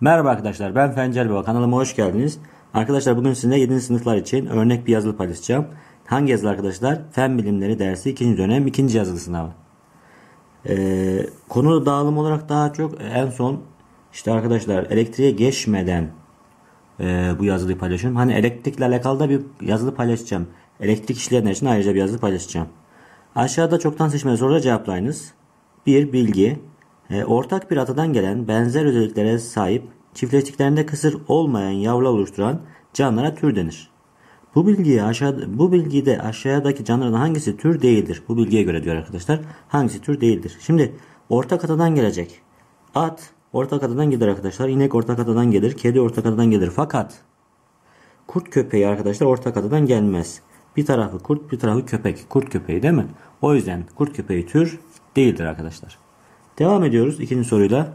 Merhaba arkadaşlar ben Fencer Baba kanalıma hoş geldiniz. Arkadaşlar bugün sizinle 7. sınıflar için örnek bir yazılı paylaşacağım. Hangi yazılı arkadaşlar? Fen bilimleri dersi 2. dönem 2. yazılı sınavı. Ee, konu dağılım olarak daha çok en son işte arkadaşlar elektriğe geçmeden e, bu yazılıyı paylaşıyorum. Hani elektrikle alakalı da bir yazılı paylaşacağım. Elektrik işleyenler için ayrıca bir yazılı paylaşacağım. Aşağıda çoktan seçmeli soruları cevaplayınız. 1. Bilgi e, ortak bir atadan gelen benzer özelliklere sahip çiftleştiklerinde kısır olmayan yavrular oluşturan canlılara tür denir. Bu bilgiyi aşağıda bu bilgide aşağıdaki canlılardan hangisi tür değildir? Bu bilgiye göre diyor arkadaşlar. Hangisi tür değildir? Şimdi ortak atadan gelecek. At ortak atadan gelir arkadaşlar. İnek ortak atadan gelir. Kedi ortak atadan gelir. Fakat kurt köpeği arkadaşlar ortak atadan gelmez. Bir tarafı kurt, bir tarafı köpek. Kurt köpeği değil mi? O yüzden kurt köpeği tür değildir arkadaşlar. Devam ediyoruz ikinci soruyla.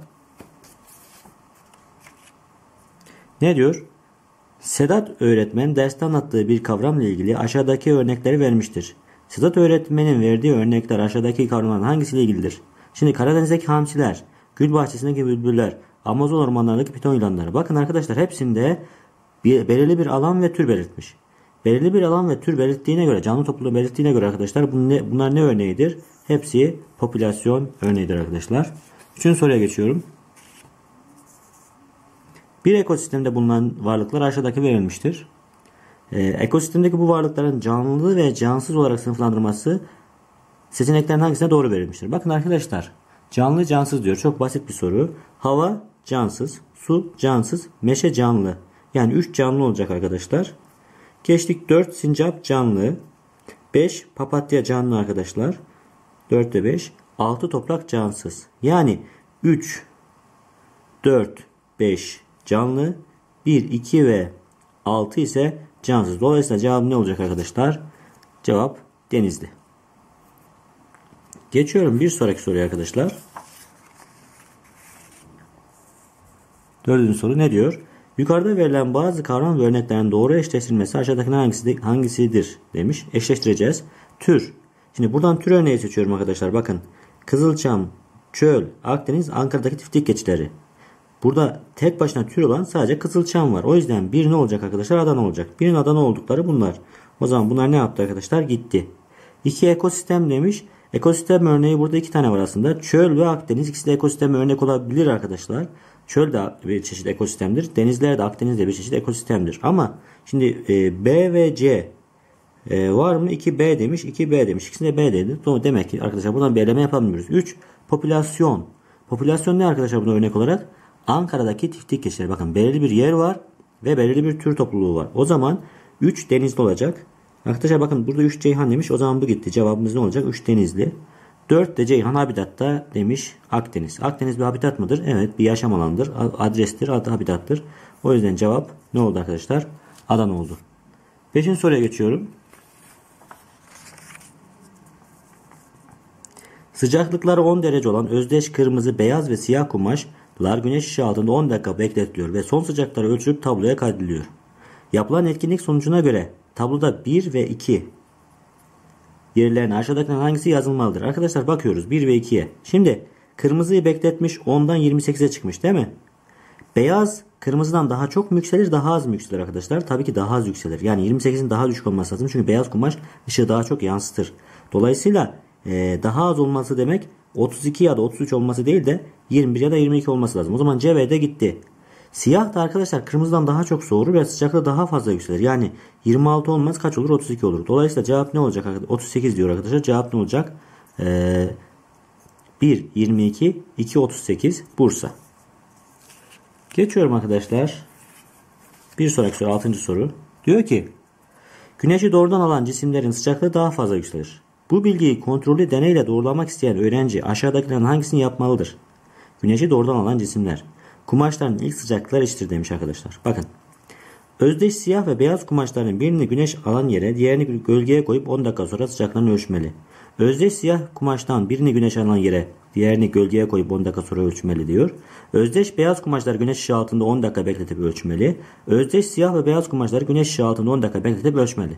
Ne diyor? Sedat öğretmen derste anlattığı bir kavramla ilgili aşağıdaki örnekleri vermiştir. Sedat öğretmenin verdiği örnekler aşağıdaki kavramların hangisiyle ilgilidir? Şimdi Karadeniz'deki hamsiler, gül bahçesindeki bülbüller, Amazon ormanlarındaki piton yılanları. Bakın arkadaşlar hepsinde bir, belirli bir alan ve tür belirtmiş. Belirli bir alan ve tür belirttiğine göre, canlı topluluğu belirttiğine göre arkadaşlar bunlar ne örneğidir? Hepsi popülasyon örneğidir arkadaşlar. Üçüncü soruya geçiyorum. Bir ekosistemde bulunan varlıklar aşağıdaki verilmiştir. Ee, ekosistemdeki bu varlıkların canlı ve cansız olarak sınıflandırması seçeneklerin hangisine doğru verilmiştir? Bakın arkadaşlar canlı cansız diyor. Çok basit bir soru. Hava cansız, su cansız, meşe canlı. Yani 3 canlı olacak arkadaşlar. Geçtik 4 sincap canlı. 5 papatya canlı arkadaşlar. 4 ve 5. 6 toprak cansız. Yani 3, 4, 5 canlı. 1, 2 ve 6 ise cansız. Dolayısıyla cevap ne olacak arkadaşlar? Cevap denizli. Geçiyorum bir sonraki soruya arkadaşlar. Dördüncü soru ne diyor? Yukarıda verilen bazı kavram ve örneklerin doğru eşleştirilmesi aşağıdakinden hangisi, hangisidir demiş. Eşleştireceğiz. Tür. Şimdi buradan tür örneği seçiyorum arkadaşlar. Bakın. Kızılçam, Çöl, Akdeniz, Ankara'daki tiftik geçitleri. Burada tek başına tür olan sadece Kızılçam var. O yüzden bir ne olacak arkadaşlar? Adana olacak. Birinin Adana oldukları bunlar. O zaman bunlar ne yaptı arkadaşlar? Gitti. İki ekosistem demiş. Ekosistem örneği burada iki tane var aslında. Çöl ve Akdeniz ikisi de ekosistem örnek olabilir arkadaşlar. Çöl de bir çeşit ekosistemdir. Denizler de Akdeniz de bir çeşit ekosistemdir. Ama şimdi e, B ve C e, var mı? 2B demiş. 2B demiş. İkisinde B dedi. Demek ki arkadaşlar buradan bir eleme yapamıyoruz. 3. Popülasyon. Popülasyon ne arkadaşlar buna örnek olarak? Ankara'daki tiftik geçişleri. Bakın belirli bir yer var ve belirli bir tür topluluğu var. O zaman 3 denizli olacak. Arkadaşlar bakın burada 3 Ceyhan demiş. O zaman bu gitti. Cevabımız ne olacak? 3 denizli. 4 de Ceyhan habitatta demiş Akdeniz. Akdeniz bir habitat mıdır? Evet bir yaşam alanıdır. Adrestir, adı habitattır. O yüzden cevap ne oldu arkadaşlar? Adana oldu. Beşinci soruya geçiyorum. Sıcaklıkları 10 derece olan özdeş kırmızı, beyaz ve siyah kumaşlar güneş ışığı altında 10 dakika bekletiliyor ve son sıcaklıkları ölçülüp tabloya kaydediliyor. Yapılan etkinlik sonucuna göre tabloda 1 ve 2 yerlerine aşağıdakilerden hangisi yazılmalıdır? Arkadaşlar bakıyoruz 1 ve 2'ye. Şimdi kırmızıyı bekletmiş 10'dan 28'e çıkmış değil mi? Beyaz kırmızıdan daha çok mu yükselir daha az mı yükselir arkadaşlar? Tabii ki daha az yükselir. Yani 28'in daha düşük olması lazım. Çünkü beyaz kumaş ışığı daha çok yansıtır. Dolayısıyla e, daha az olması demek 32 ya da 33 olması değil de 21 ya da 22 olması lazım. O zaman C ve gitti. Siyah da arkadaşlar kırmızıdan daha çok soğur ve sıcaklığı daha fazla yükselir. Yani 26 olmaz kaç olur? 32 olur. Dolayısıyla cevap ne olacak? 38 diyor arkadaşlar. Cevap ne olacak? Ee, 1, 22, 2, 38 Bursa. Geçiyorum arkadaşlar. Bir sonraki soru 6. soru. Diyor ki Güneşi doğrudan alan cisimlerin sıcaklığı daha fazla yükselir. Bu bilgiyi kontrollü deneyle doğrulamak isteyen öğrenci aşağıdakilerin hangisini yapmalıdır? Güneşi doğrudan alan cisimler. Kumaşların ilk sıcaklıkları eşittir demiş arkadaşlar. Bakın. Özdeş siyah ve beyaz kumaşların birini güneş alan yere diğerini gölgeye koyup 10 dakika sonra sıcaklığını ölçmeli. Özdeş siyah kumaştan birini güneş alan yere diğerini gölgeye koyup 10 dakika sonra ölçmeli diyor. Özdeş beyaz kumaşlar güneş ışığı altında 10 dakika bekletip ölçmeli. Özdeş siyah ve beyaz kumaşlar güneş ışığı altında 10 dakika bekletip ölçmeli.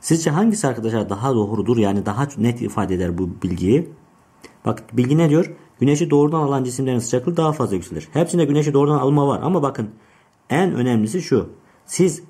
Sizce hangisi arkadaşlar daha doğrudur yani daha net ifade eder bu bilgiyi? Bak bilgi ne diyor? Güneşi doğrudan alan cisimlerin sıcaklığı daha fazla yükselir. Hepsinde güneşi doğrudan alma var ama bakın en önemlisi şu. Siz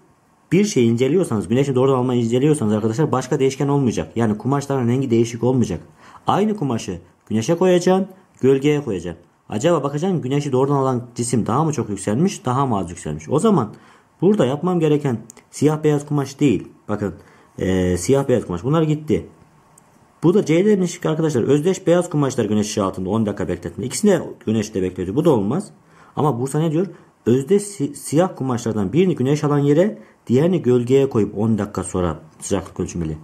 bir şeyi inceliyorsanız, güneşi doğrudan almayı inceliyorsanız arkadaşlar başka değişken olmayacak. Yani kumaşların rengi değişik olmayacak. Aynı kumaşı güneşe koyacaksın, gölgeye koyacaksın. Acaba bakacaksın güneşi doğrudan alan cisim daha mı çok yükselmiş, daha mı az yükselmiş? O zaman burada yapmam gereken siyah beyaz kumaş değil. Bakın ee, siyah beyaz kumaş. Bunlar gitti. Bu da C demiş arkadaşlar. Özdeş beyaz kumaşlar güneş ışığı altında 10 dakika bekletme. İkisini de güneşte bekletiyor. Bu da olmaz. Ama Bursa ne diyor? Özdeş si siyah kumaşlardan birini güneş alan yere diğerini gölgeye koyup 10 dakika sonra sıcaklık ölçmeli.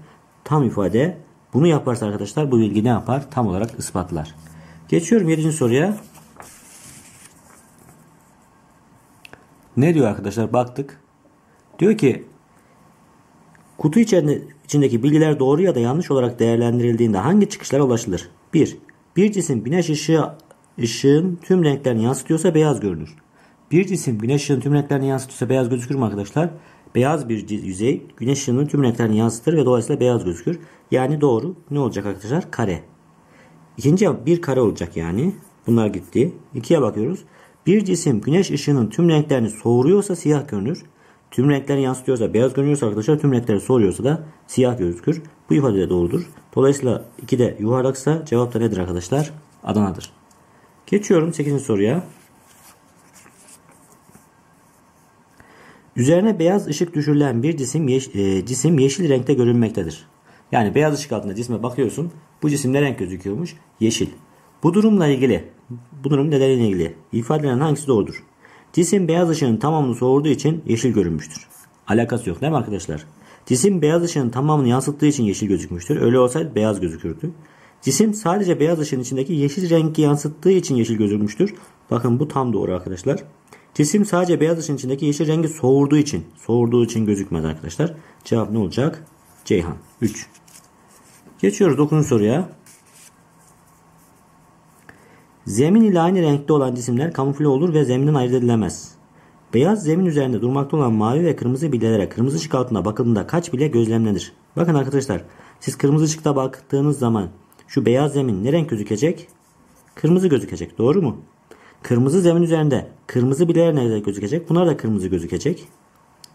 Tam ifade bunu yaparsa arkadaşlar bu bilgi ne yapar? Tam olarak ispatlar. Geçiyorum 7. soruya. Ne diyor arkadaşlar? Baktık. Diyor ki kutu içerisinde, içindeki bilgiler doğru ya da yanlış olarak değerlendirildiğinde hangi çıkışlara ulaşılır? 1. Bir cisim güneş ışığı ışığın tüm renklerini yansıtıyorsa beyaz görünür. Bir cisim güneş ışığının tüm renklerini yansıtıyorsa beyaz gözükür mü arkadaşlar? Beyaz bir yüzey güneş ışığının tüm renklerini yansıtır ve dolayısıyla beyaz gözükür. Yani doğru ne olacak arkadaşlar? Kare. İkinci bir kare olacak yani. Bunlar gitti. İkiye bakıyoruz. Bir cisim güneş ışığının tüm renklerini soğuruyorsa siyah görünür. Tüm renklerini yansıtıyorsa beyaz görünüyorsa arkadaşlar tüm renkleri soğuruyorsa da siyah gözükür. Bu ifade de doğrudur. Dolayısıyla 2'de yuvarlaksa cevap da nedir arkadaşlar? Adana'dır. Geçiyorum 8. soruya. Üzerine beyaz ışık düşürülen bir cisim, yeş e, cisim yeşil renkte görünmektedir. Yani beyaz ışık altında cisme bakıyorsun. Bu cisim ne renk gözüküyormuş? Yeşil. Bu durumla ilgili, bu durum nedeniyle ilgili ifadelerin hangisi doğrudur? Cisim beyaz ışığın tamamını soğurduğu için yeşil görünmüştür. Alakası yok değil mi arkadaşlar? Cisim beyaz ışığın tamamını yansıttığı için yeşil gözükmüştür. Öyle olsaydı beyaz gözükürdü. Cisim sadece beyaz ışığın içindeki yeşil rengi yansıttığı için yeşil gözükmüştür. Bakın bu tam doğru arkadaşlar. Cisim sadece beyaz ışığın içindeki yeşil rengi soğurduğu için, soğurduğu için gözükmez arkadaşlar. Cevap ne olacak? Ceyhan. 3. Geçiyoruz 9. soruya. Zemin ile aynı renkte olan cisimler kamufle olur ve zeminden ayırt edilemez. Beyaz zemin üzerinde durmakta olan mavi ve kırmızı bilyelere kırmızı ışık altında bakıldığında kaç bilye gözlemlenir? Bakın arkadaşlar siz kırmızı ışıkta baktığınız zaman şu beyaz zemin ne renk gözükecek? Kırmızı gözükecek doğru mu? Kırmızı zemin üzerinde kırmızı bilyeler nerede gözükecek? Bunlar da kırmızı gözükecek.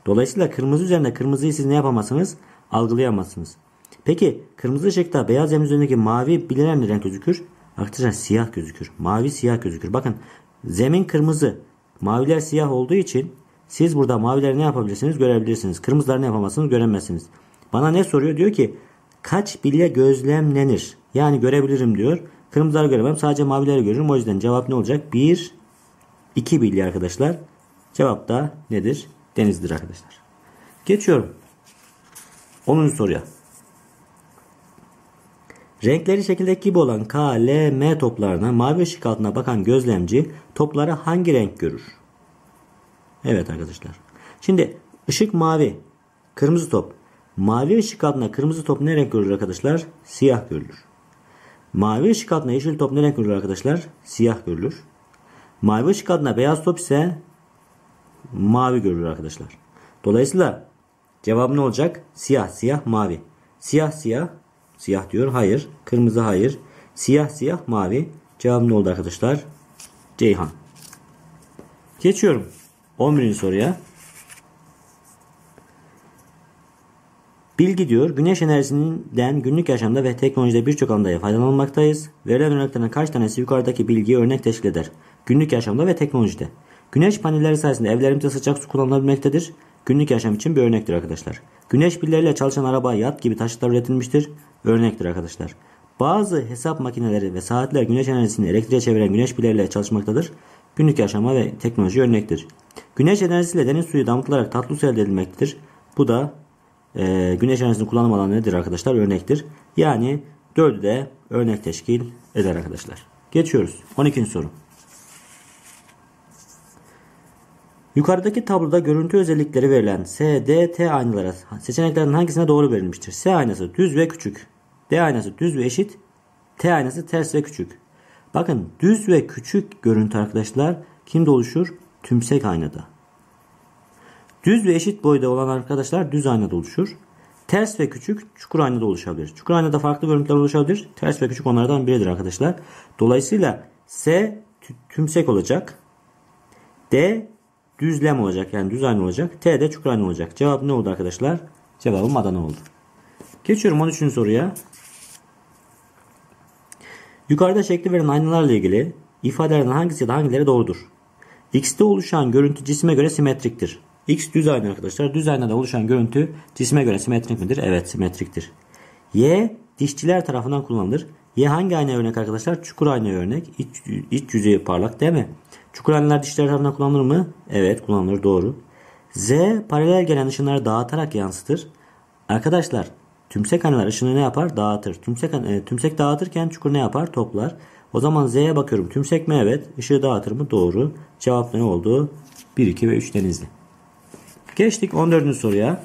Dolayısıyla kırmızı üzerinde kırmızıyı siz ne yapamazsınız? Algılayamazsınız. Peki kırmızı ışıkta beyaz zemin üzerindeki mavi bilyeler ne renk gözükür? Arkadaşlar siyah gözükür. Mavi siyah gözükür. Bakın zemin kırmızı. Maviler siyah olduğu için siz burada mavileri ne yapabilirsiniz? Görebilirsiniz. Kırmızıları ne yapamazsınız? Göremezsiniz. Bana ne soruyor? Diyor ki kaç bilye gözlemlenir? Yani görebilirim diyor. Kırmızıları göremem. Sadece mavileri görürüm. O yüzden cevap ne olacak? 1, 2 bilye arkadaşlar. Cevap da nedir? Denizdir arkadaşlar. Geçiyorum. 10. soruya. Renkleri şekildeki gibi olan K, L, M toplarına mavi ışık altına bakan gözlemci topları hangi renk görür? Evet arkadaşlar. Şimdi ışık mavi, kırmızı top. Mavi ışık altında kırmızı top ne renk görür arkadaşlar? Siyah görülür. Mavi ışık altında yeşil top ne renk görülür arkadaşlar? Siyah görülür. Mavi ışık altında beyaz top ise mavi görülür arkadaşlar. Dolayısıyla cevap ne olacak? Siyah, siyah, mavi. Siyah, siyah, Siyah diyor. Hayır. Kırmızı hayır. Siyah siyah mavi. Cevap ne oldu arkadaşlar? Ceyhan. Geçiyorum. 11. soruya. Bilgi diyor. Güneş enerjisinden günlük yaşamda ve teknolojide birçok alanda faydalanmaktayız. Verilen örneklerden kaç tanesi yukarıdaki bilgiyi örnek teşkil eder? Günlük yaşamda ve teknolojide. Güneş panelleri sayesinde evlerimizde sıcak su kullanılabilmektedir. Günlük yaşam için bir örnektir arkadaşlar. Güneş pilleriyle çalışan araba, yat gibi taşıtlar üretilmiştir. Örnektir arkadaşlar. Bazı hesap makineleri ve saatler güneş enerjisini elektriğe çeviren güneş pilleriyle çalışmaktadır. Günlük yaşama ve teknoloji örnektir. Güneş enerjisiyle deniz suyu damıtılarak tatlı su elde edilmektedir. Bu da e, güneş enerjisini kullanım alanı nedir arkadaşlar? Örnektir. Yani dördü de örnek teşkil eder arkadaşlar. Geçiyoruz. 12. soru. Yukarıdaki tabloda görüntü özellikleri verilen S, D, T aynaları seçeneklerden hangisine doğru verilmiştir? S aynası düz ve küçük. D aynası düz ve eşit. T aynası ters ve küçük. Bakın düz ve küçük görüntü arkadaşlar kimde oluşur? Tümsek aynada. Düz ve eşit boyda olan arkadaşlar düz aynada oluşur. Ters ve küçük çukur aynada oluşabilir. Çukur aynada farklı görüntüler oluşabilir. Ters ve küçük onlardan biridir arkadaşlar. Dolayısıyla S tümsek olacak. D düzlem olacak. Yani düz aynı olacak. T de çukur aynı olacak. Cevap ne oldu arkadaşlar? Cevabım Adana oldu. Geçiyorum 13. soruya. Yukarıda şekli verilen aynalarla ilgili ifadelerden hangisi ya da hangileri doğrudur? X'te oluşan görüntü cisme göre simetriktir. X düz ayna arkadaşlar. Düz aynada oluşan görüntü cisme göre simetrik midir? Evet simetriktir. Y dişçiler tarafından kullanılır. Y hangi ayna örnek arkadaşlar? Çukur ayna örnek. İç, iç yüzeyi parlak değil mi? Çukur aynalar dişçiler tarafından kullanılır mı? Evet kullanılır doğru. Z paralel gelen ışınları dağıtarak yansıtır. Arkadaşlar tümsek aynalar ışını ne yapar? Dağıtır. Tümsek, e, tümsek dağıtırken çukur ne yapar? Toplar. O zaman Z'ye bakıyorum. Tümsek mi? Evet. Işığı dağıtır mı? Doğru. Cevap ne oldu? 1, 2 ve 3 denizli. Geçtik 14. soruya.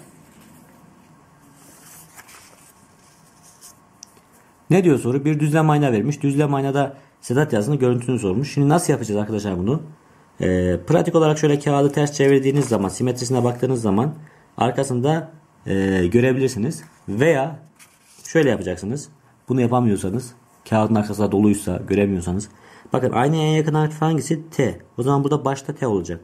Ne diyor soru? Bir düzlem ayna vermiş. Düzlem aynada Sedat yazını görüntüsünü sormuş. Şimdi nasıl yapacağız arkadaşlar bunu? Ee, pratik olarak şöyle kağıdı ters çevirdiğiniz zaman, simetrisine baktığınız zaman arkasında e, görebilirsiniz. Veya şöyle yapacaksınız. Bunu yapamıyorsanız, kağıdın arkasında doluysa, göremiyorsanız. Bakın aynaya en yakın harf hangisi? T. O zaman burada başta T olacak.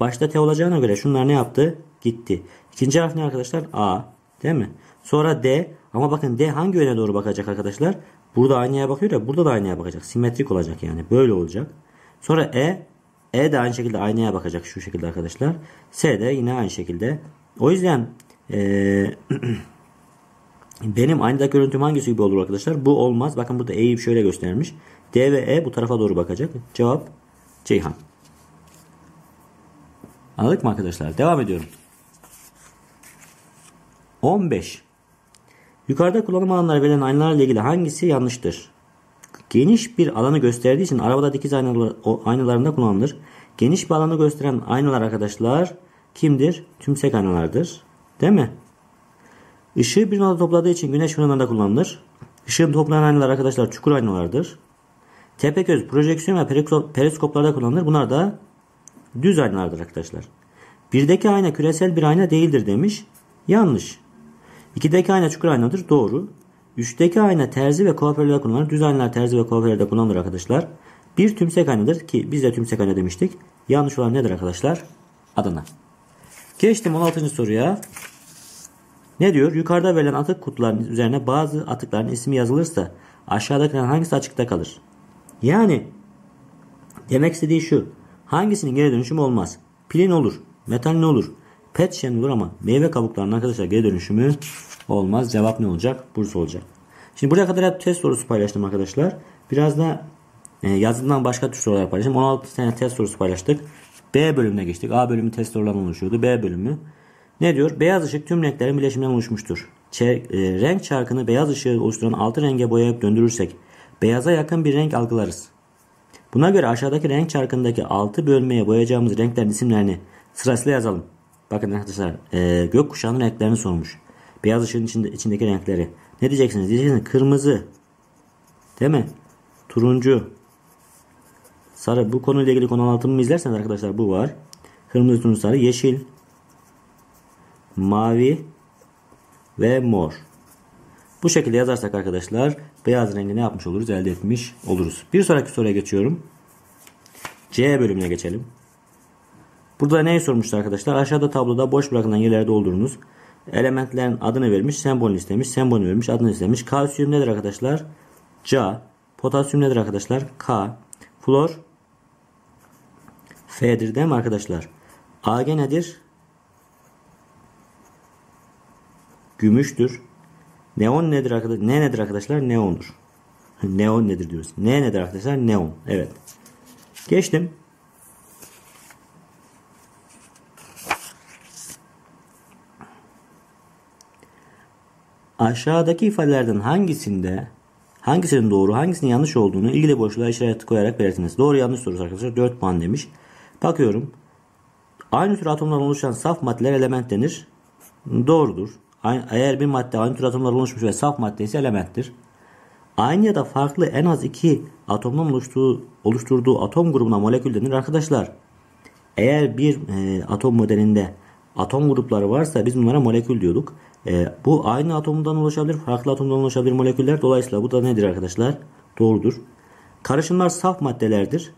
Başta T olacağına göre şunlar ne yaptı? Gitti. İkinci harf ne arkadaşlar? A. Değil mi? Sonra D. Ama bakın D hangi yöne doğru bakacak arkadaşlar? Burada aynaya bakıyor ya burada da aynaya bakacak. Simetrik olacak yani. Böyle olacak. Sonra E. E de aynı şekilde aynaya bakacak şu şekilde arkadaşlar. S de yine aynı şekilde. O yüzden ee, benim aynadaki görüntüm hangisi gibi olur arkadaşlar? Bu olmaz. Bakın burada E'yi şöyle göstermiş. D ve E bu tarafa doğru bakacak. Cevap Ceyhan. Anladık mı arkadaşlar? Devam ediyorum. 15. Yukarıda kullanım alanları verilen aynalarla ilgili hangisi yanlıştır? Geniş bir alanı gösterdiği için arabada dikiz aynalarında kullanılır. Geniş bir alanı gösteren aynalar arkadaşlar kimdir? Tümsek aynalardır. Değil mi? Işığı bir noktada topladığı için güneş fırınlarında kullanılır. Işığın toplayan aynalar arkadaşlar çukur aynalardır. Tepeköz, projeksiyon ve periskoplarda kullanılır. Bunlar da düz aynalardır arkadaşlar. Birdeki ayna küresel bir ayna değildir demiş. Yanlış. İkideki ayna çukur aynadır. Doğru. Üçteki ayna terzi ve kuaförlerde kullanılır. Düz aynalar terzi ve kuaförlerde kullanılır arkadaşlar. Bir tümsek aynadır ki biz de tümsek ayna demiştik. Yanlış olan nedir arkadaşlar? Adana. Geçtim 16. soruya. Ne diyor? Yukarıda verilen atık kutularının üzerine bazı atıkların ismi yazılırsa aşağıdakilerden hangisi açıkta kalır? Yani demek istediği şu. Hangisinin geri dönüşümü olmaz? Pilin olur. Metal ne olur? Pet şişen olur ama meyve kabuklarının arkadaşlar geri dönüşümü olmaz. Cevap ne olacak? Bursa olacak. Şimdi buraya kadar hep test sorusu paylaştım arkadaşlar. Biraz da e, yazılımdan başka tür sorular paylaştım. 16 tane test sorusu paylaştık. B bölümüne geçtik. A bölümü test sorularından oluşuyordu. B bölümü. Ne diyor? Beyaz ışık tüm renklerin bileşiminden oluşmuştur. Ç e, renk çarkını beyaz ışığı oluşturan altı renge boyayıp döndürürsek beyaza yakın bir renk algılarız. Buna göre aşağıdaki renk çarkındaki altı bölmeye boyayacağımız renklerin isimlerini sırasıyla yazalım. Bakın arkadaşlar e, gökkuşağının renklerini sormuş. Beyaz ışığın içinde, içindeki renkleri. Ne diyeceksiniz? Diyeceksiniz kırmızı. Değil mi? Turuncu. Sarı. Bu konuyla ilgili konu anlatımımı izlerseniz arkadaşlar bu var. Kırmızı, turuncu, sarı, yeşil, mavi ve mor. Bu şekilde yazarsak arkadaşlar beyaz rengi ne yapmış oluruz? Elde etmiş oluruz. Bir sonraki soruya geçiyorum. C bölümüne geçelim. Burada neyi sormuşlar arkadaşlar? Aşağıda tabloda boş bırakılan yerleri doldurunuz. Elementlerin adını vermiş, sembolünü istemiş, sembolünü vermiş, adını istemiş. Kalsiyum nedir arkadaşlar? Ca. Potasyum nedir arkadaşlar? K. Flor F'dir değil mi arkadaşlar? Ag nedir? Gümüştür. Neon nedir arkadaşlar? Ne nedir arkadaşlar? Neondur. Neon nedir diyoruz. Ne nedir arkadaşlar? Neon. Evet. Geçtim. Aşağıdaki ifadelerden hangisinde hangisinin doğru hangisinin yanlış olduğunu ilgili boşluğa işaret koyarak belirtiniz. Doğru yanlış sorusu arkadaşlar 4 puan demiş. Bakıyorum. Aynı tür atomlar oluşan saf maddeler element denir. Doğrudur. Eğer bir madde aynı tür atomlar oluşmuş ve saf madde ise elementtir. Aynı ya da farklı en az iki atomdan oluştuğu, oluşturduğu atom grubuna molekül denir arkadaşlar. Eğer bir e, atom modelinde atom grupları varsa biz bunlara molekül diyorduk. E, bu aynı atomdan oluşabilir, farklı atomdan oluşabilir moleküller. Dolayısıyla bu da nedir arkadaşlar? Doğrudur. Karışımlar saf maddelerdir.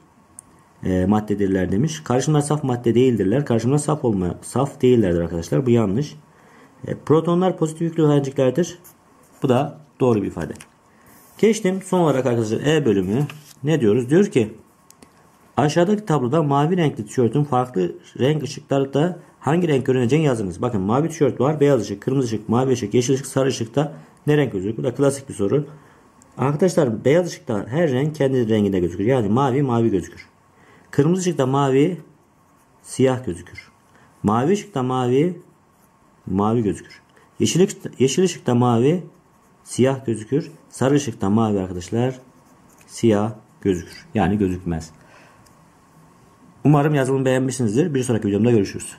E, maddedirler demiş. Karışımlar saf madde değildirler. Karışımlar saf olma, saf değillerdir arkadaşlar. Bu yanlış. E, protonlar pozitif yüklü taneciklerdir. Bu da doğru bir ifade. Geçtim son olarak arkadaşlar E bölümü. Ne diyoruz? Diyor ki aşağıdaki tabloda mavi renkli tişörtün farklı renk ışıklarda hangi renk görüneceğini yazınız. Bakın mavi tişört var. Beyaz ışık, kırmızı ışık, mavi ışık, yeşil ışık, sarı ışıkta ne renk gözükür? Bu da klasik bir soru. Arkadaşlar beyaz ışıkta her renk kendi renginde gözükür. Yani mavi mavi gözükür. Kırmızı ışıkta mavi siyah gözükür. Mavi ışıkta mavi mavi gözükür. Yeşil ışıkta, yeşil ışıkta mavi siyah gözükür. Sarı ışıkta mavi arkadaşlar siyah gözükür. Yani gözükmez. Umarım yazılımı beğenmişsinizdir. Bir sonraki videomda görüşürüz.